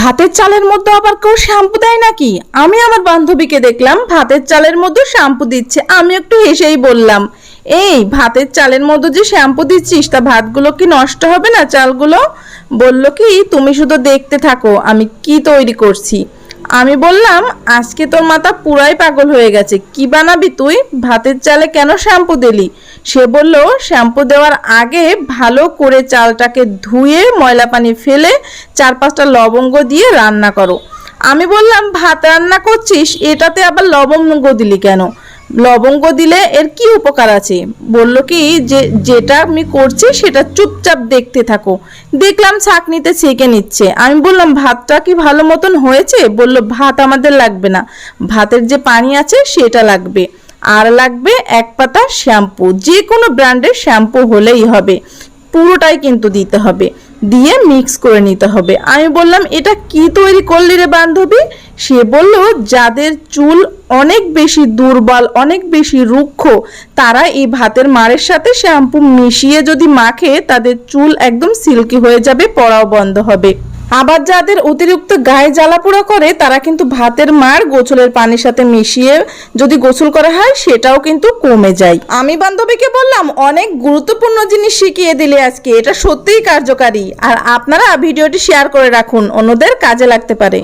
ভাতের চালের মধ্যে আবার কেউ শ্যাম্পু দেয় নাকি? আমি আমার বান্ধবীকে দেখলাম, ভাতের চালের মধ্যে শ্যাম্পু দিচ্ছে। আমি একটু হেসেই বললাম, এই, ভাতের চালের মধ্যে যে শ্যাম্পু দিচ্ছিস, তা ভাতগুলো কি নষ্ট হবে না চালগুলো? বলল কি, তুমি শুধু দেখতে থাকো, আমি কি তৈরি করছি? আমি বললাম, আজকে তোর মাথা পুরাই পাগল হয়ে গেছে। কি বানাবি তুই? ভাতের চালে কেন শ্যাম্পু দিলি? সে বলল, শ্যাম্পু দেওয়ার আগে ভালো করে চালটাকে ধুয়ে ময়লা পানি ফেলে চার পাঁচটা লবঙ্গ দিয়ে রান্না করো। আমি বললাম, ভাত রান্না করছিস? এটাতে আবার লবঙ্গ দিলি কেন? লবঙ্গ দিলে এর কি উপকার আছে? বলল কি, যে, যেটা আমি করছি সেটা চুপচাপ দেখতে থাকো। দেখলাম ছাকনিতে ছেঁকে নিচ্ছে। আমি বললাম, ভাতটা কি ভালো মতন হয়েছে? বলল, ভাত আমাদের লাগবে না। ভাতের যে পানি আছে সেটা লাগবে। আর লাগবে এক পাতা শ্যাম্পু। যে কোনো ব্র্যান্ডের শ্যাম্পু হলেই হবে। পুরোটাই কিন্তু দিতে হবে। দিয়ে মিক্স করে নিতে হবে। আমি বললাম, এটা কি তৈরি করলি রে বান্ধবী? সে বলল, যাদের চুল অনেক বেশি দুর্বল, অনেক বেশি রুক্ষ, তারা এই ভাতের মারের সাথে শ্যাম্পু মিশিয়ে যদি মাখে, তাদের চুল একদম সিল্কি হয়ে যাবে, পড়াও বন্ধ হবে। আবার যাদের অতিরিক্ত গায়ে জ্বালাপোড়া করে, তারা কিন্তু ভাতের মার গোছলের পানির সাথে মিশিয়ে যদি গোসল করা হয়, সেটাও কিন্তু কমে যায়। আমি বান্ধবীকে বললাম, অনেক গুরুত্বপূর্ণ জিনিস শিখিয়ে দিলে আজকে, এটা সত্যিই কার্যকারী। আর আপনারা ভিডিওটি শেয়ার করে রাখুন, অন্যদের কাজে লাগতে পারে।